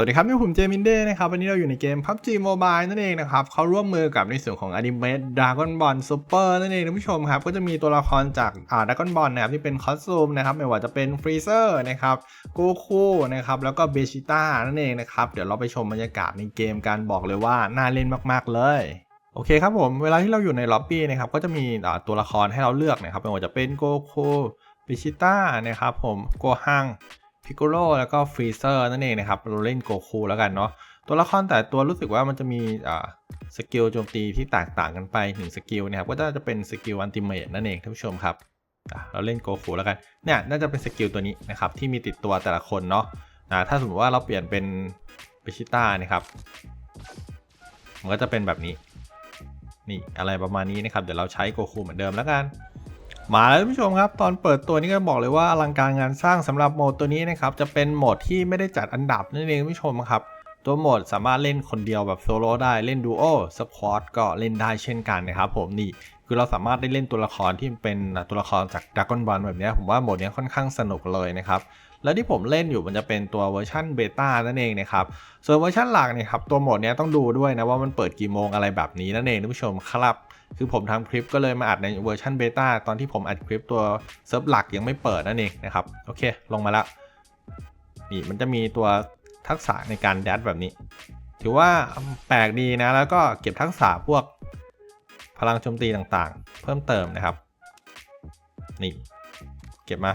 สวัสดีครับนี่ผมเจมินเด้นะครับวันนี้เราอยู่ในเกม PUBG Mobile นั่นเองนะครับเขาร่วมมือกับในส่วนของ Anime Dragon Ball Super นั่นเองท่านผู้ชมครับ ก็จะมีตัวละครจากอ่า Dragon Ball นะครับที่เป็นคอสตูมนะครับไม่ว่าจะเป็น Freezer นะครับโกคูนะครับแล้วก็เบชิต้านั่นเองนะครับเดี๋ยวเราไปชมบรรยากาศในเกมกันบอกเลยว่าน่าเล่นมากๆเลยโอเคครับผมเวลาที่เราอยู่ในล็อบบี้นะครับก็จะมีตัวละครให้เราเลือกนะครับไม่ว่าจะเป็นโกคูเบชิต้านะครับผมโกฮัง พิกโกโลแล้วก็ฟรีเซอร์นั่นเองนะครับเราเล่นโกคูแล้วกันเนาะตัวละครแต่ตัวรู้สึกว่ามันจะมีอ่าสกิลโจมตีที่แตกต่างกันไปหนึ่งสกิลนะครับก็จะเป็นสกิลอันติเมตนั่นเองท่านผู้ชมครับเราเล่นโกคูแล้วกันเนี่ยน่าจะเป็นสกิลตัวนี้นะครับที่มีติดตัวแต่ละคนเนาะนะถ้าสมมติว่าเราเปลี่ยนเป็นเบชิต้านะครับมันก็จะเป็นแบบนี้นี่อะไรประมาณนี้นะครับเดี๋ยวเราใช้โกคูเหมือนเดิมแล้วกัน มาแล้วท่านผู้ชมครับ ตอนเปิดตัวนี้ก็บอกเลยว่าอลังการงานสร้างสำหรับโหมดตัวนี้นะครับ จะเป็นโหมดที่ไม่ได้จัดอันดับนั่นเองท่านผู้ชมครับ ตัวโหมดสามารถเล่นคนเดียวแบบโซโล่ได้เล่นดูโอสควอตก็เล่นได้เช่นกันนะครับผมนี่คือเราสามารถได้เล่นตัวละครที่เป็นตัวละครจากดักกอนบอลแบบนี้ผมว่าโหมดนี้ค่อนข้างสนุกเลยนะครับ แล้วที่ผมเล่นอยู่มันจะเป็นตัวเวอร์ชันเบต้านั่นเองนะครับ ส่วนเวอร์ชันหลักเนี่ยครับตัวโหมดเนี้ยต้องดูด้วยนะว่ามันเปิดกี่โมงอะไรแบบนี้นั่นเองท่านผู้ชมครับคือผมทำคลิปก็เลยมาอัดในเวอร์ชันเบต้าตอนที่ผมอัดคลิปตัวเซิร์ฟหลักยังไม่เปิดนั่นเองนะครับโอเค ลงมาล้วนี่มันจะมีตัวทักษะในการแดดแบบนี้ ถือว่าแปลกดีนะ แล้วก็เก็บทักษะพวกพลังโจมตีต่างๆ เพิ่มเติมนะครับ นี่ เก็บมา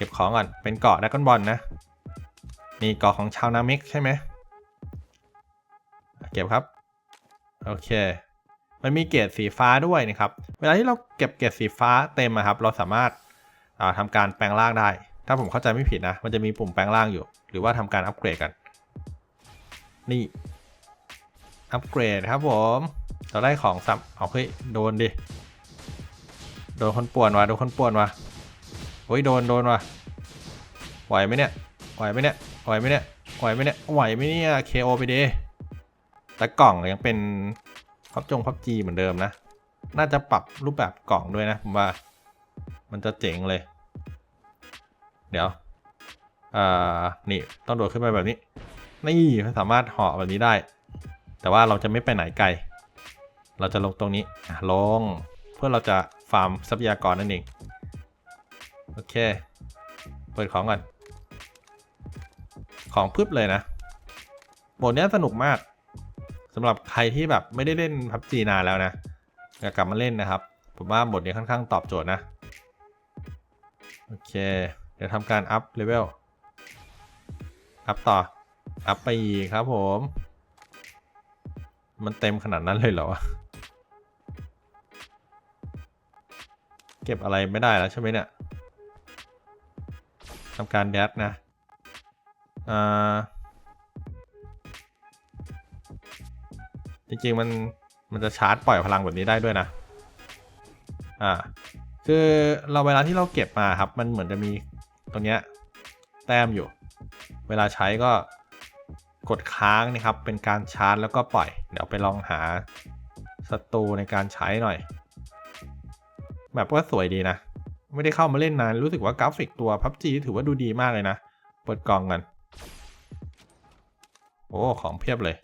ก็บของก่อน เป็นเกาะดักกอนบอลนะนี่เกาะของชาวนามิกใช่ไหม เก็บครับ โอเค มันมีเกรดสีฟ้าด้วยนะครับ เวลาที่เราเก็บเกรดสีฟ้าเต็มอะครับ เราสามารถาทำการแปลงร่างได้ ถ้าผมเข้าใจไม่ผิดนะ มันจะมีปุ่มแปลงร่างอยู่ หรือว่าทำการอัปเกรดกัน นี่ อัปเกรดครับผม เราได้ของซ้ำเอาเฮ้ย โดนดิ โดนคนป่วนว่ะ โดนคนป่วนว่ะเฮ้ยโดน โดนว่ะ ไหวไหมเนี่ย ไหวไหมเนี่ย ไหวไหมเนี่ย ไหวไหมเนี่ย ไหวไหมเนี่ย KO ไปเดิแต่กล่องยังเป็นพับจงพับจีเหมือนเดิมนะ น่าจะปรับรูปแบบกล่องด้วยนะผมว่า มันจะเจ๋งเลย เดี๋ยว อ่า นี่ต้องโดดขึ้นไปแบบนี้ นี่สามารถเหาะแบบนี้ได้ แต่ว่าเราจะไม่ไปไหนไกล เราจะลงตรงนี้ ลง เพื่อเราจะฟาร์มทรัพยากรนั่นเอง โอเค เปิดของก่อน ของพึบเลยนะโหมดนี้สนุกมากสำหรับใครที่แบบไม่ได้เล่นพับจีนานแล้วนะอยากกลับมาเล่นนะครับ ผมว่าบทนี้ค่อนข้างตอบโจทย์นะ โอเค เดี๋ยวทำการอัพเลเวล อัพต่อ อัพไปอีกครับผม มันเต็มขนาดนั้นเลยเหรอ เก็บอะไรไม่ได้แล้วใช่ไหมเนี่ยทำการแดดนะ อ่าจริงๆมันมันจะชาร์จปล่อยพลังแบบนี้ได้ด้วยนะ อ่า คือเราเวลาที่เราเก็บมาครับ มันเหมือนจะมีตรงเนี้ยแต้มอยู่ เวลาใช้ก็กดค้างนะครับ เป็นการชาร์จแล้วก็ปล่อย เดี๋ยวไปลองหาศัตรูในการใช้หน่อย แบบก็สวยดีนะ ไม่ได้เข้ามาเล่นนาน รู้สึกว่ากราฟิกตัว PUBG ถือว่าดูดีมากเลยนะ เปิดกล่องกัน โอ้ ของเพียบเลย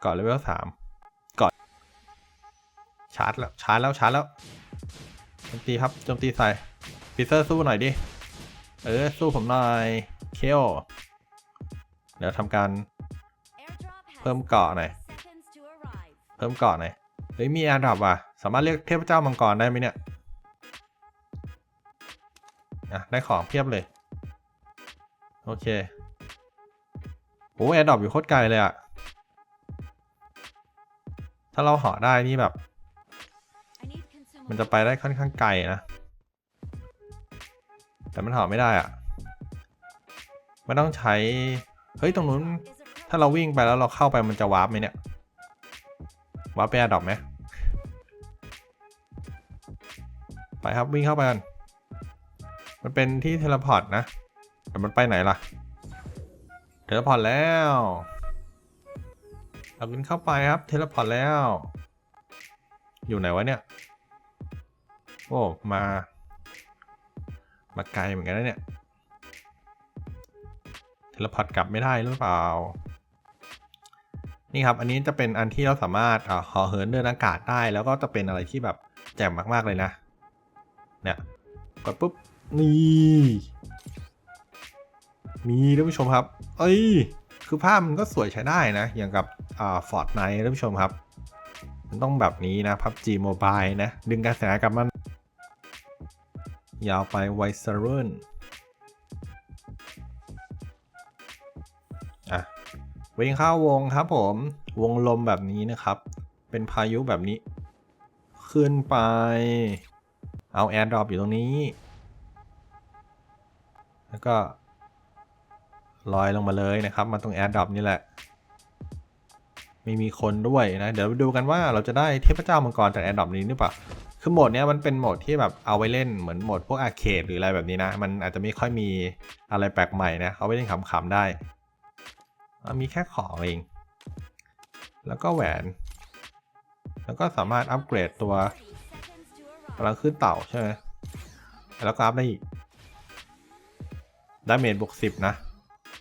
เกาะเลเวลสามเกาะชาร์จแล้ว ชาร์จแล้ว ชาร์จแล้วโจมตีครับโจมตีใส่ฟิเซอร์สู้หน่อยดิ เออ สู้ผมหน่อยเคโอเดี๋ยวทำการเพิ่มเกาะหน่อยเพิ่มเกาะหน่อยเฮ้ยมีแอร์ดรอปว่ะ สามารถเรียกเทพเจ้ามังกรได้ไหมเนี่ยอะได้ของเพียบเลย โอเค โอ้แอร์ดรอปอยู่โคตรไกลเลยอะถ้าเราเหาะได้นี่แบบ มันจะไปได้ค่อนข้างไกลนะ แต่มันเหาะไม่ได้อะมันต้องใช้ เฮ้ย ตรงนู้น ถ้าเราวิ่งไปแล้วเราเข้าไปมันจะวาร์ปไหมเนี่ยวาร์ปไปแอร์ดรอปไหมไปครับวิ่งเข้าไปกัน มันเป็นที่เทเลพอร์ตนะ แต่มันไปไหนล่ะ เทเลพอร์ตแล้วเราบินเข้าไปครับ เทเลพอร์ตแล้ว อยู่ไหนวะเนี่ย โอ้ มา มาไกลเหมือนกันนะเนี่ย เทเลพอร์ตกลับไม่ได้หรือเปล่า นี่ครับ อันนี้จะเป็นอันที่เราสามารถอ่าห่อเหินเดินอากาศได้ แล้วก็จะเป็นอะไรที่แบบแจ่มมาก ๆ เลยนะ เนี่ย กดปุ๊บ นี่ มีท่านผู้ชมครับ เอ้ย คือภาพมันก็สวยใช้ได้นะ อย่างกับอ่าฟอร์ดไนท่านผู้ชมครับ มันต้องแบบนี้นะ PUBG Mobile นะ ดึงกระแสกลับมัน ยาวไปไวเซอร์นอะวิ่งเข้าวงครับผม วงลมแบบนี้นะครับ เป็นพายุแบบนี้ ขึ้นไป เอาแอร์ดรอปอยู่ตรงนี้ แล้วก็ ลอยลงมาเลยนะครับ มาตรงแอร์ดรอปนี่แหละ ไม่มีคนด้วยนะ เดี๋ยวไปดูกันว่าเราจะได้เทพเจ้ามังกรจากแอร์ดรอปนี้หรือเปล่า คือโหมดนี้มันเป็นโหมดที่แบบเอาไว้เล่นเหมือนโหมดพวกอาเคดหรืออะไรแบบนี้นะ มันอาจจะไม่ค่อยมีอะไรแปลกใหม่นะ เอาไว้เล่นขำๆได้ มีแค่ของเอง แล้วก็แหวน แล้วก็สามารถอัปเกรดตัว30 seconds to กำลังขึ้นเต่าใช่ไหมแล้วก็อัพได้อีกดาเมจบวกสิบนะ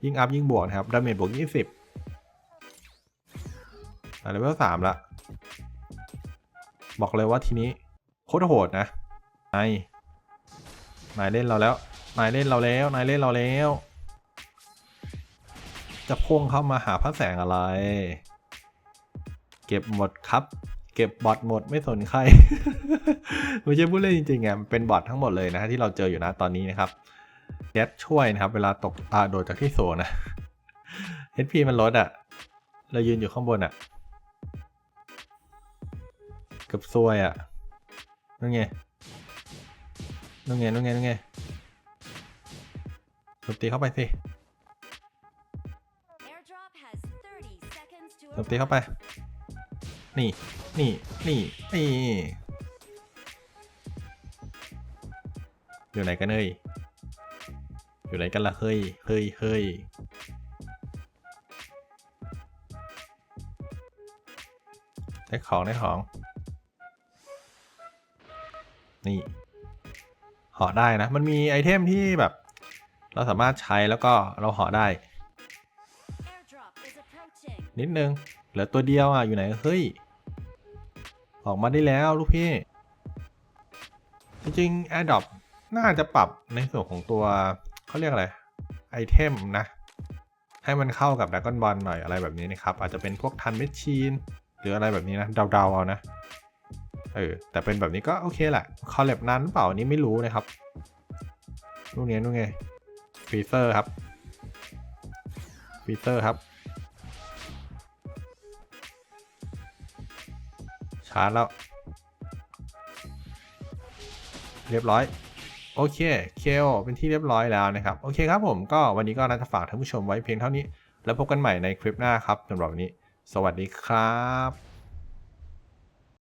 ยิ่งอัพยิ่งบวกนะครับดาเมจบวกยี่สิบอะเลเวลสามละ บอกเลยว่าทีนี้โคตรโหดนะนายนายเล่นเราแล้ว นายเล่นเราแล้ว นายเล่นเราแล้ว จะพุ่งเข้ามาหาพระแสงอะไร เก็บหมดครับ เก็บบอทหมดไม่สนใคร ไม่ใช่ผู้เล่นจริงๆไงเป็นบอททั้งหมดเลยนะที่เราเจออยู่นะตอนนี้นะครับ แก๊สช่วยนะครับ เวลาตกอ่าโดดจากที่โซนนะ HP มันลดอะ่ะ เรายืนอยู่ข้างบนอะ่ะเกับซวยอะ่ะนั่นไงนั่นไงนั่นไงนั่นไงโจมตีเข้าไปสิ Airdrop has 30 seconds to โจมตีเข้าไป นี่ นี่ นี่ นี่ อยู่ไหนกันเอ้ย อยู่ไหนกันล่ะ เฮ้ย เฮ้ย เฮ้ย ได้ของได้ของ นี่ห่อได้นะ มันมีไอเทมที่แบบ เราสามารถใช้แล้วก็เราห่อได้ Airdrop is approaching. นิดนึง เหลือตัวเดียวอะ อยู่ไหน เฮ้ย ออกมาได้แล้วลูกพี่ จริงๆ AirDrop น่าจะปรับในส่วนของตัว เขาเรียกอะไรไอเทมนะ ให้มันเข้ากับ Dragon Ball หน่อยอะไรแบบนี้นะครับ อาจจะเป็นพวกทันเมชชีนหรืออะไรแบบนี้นะเดาๆเอานะเออแต่เป็นแบบนี้ก็โอเคแหละคอลแลบนั้นเปล่านี้ไม่รู้นะครับนู่นไงนู่นไงฟีเซอร์ครับฟีเซอร์ครับชาร์จแล้ว เรียบร้อย โอเคเคลเป็นที่เรียบร้อยแล้วนะครับ โอเคครับผมก็วันนี้ก็น่าจะฝากท่านผู้ชมไว้เพียงเท่านี้ แล้วพบกันใหม่ในคลิปหน้าครับสำหรับวันนี้ สวัสดีครับ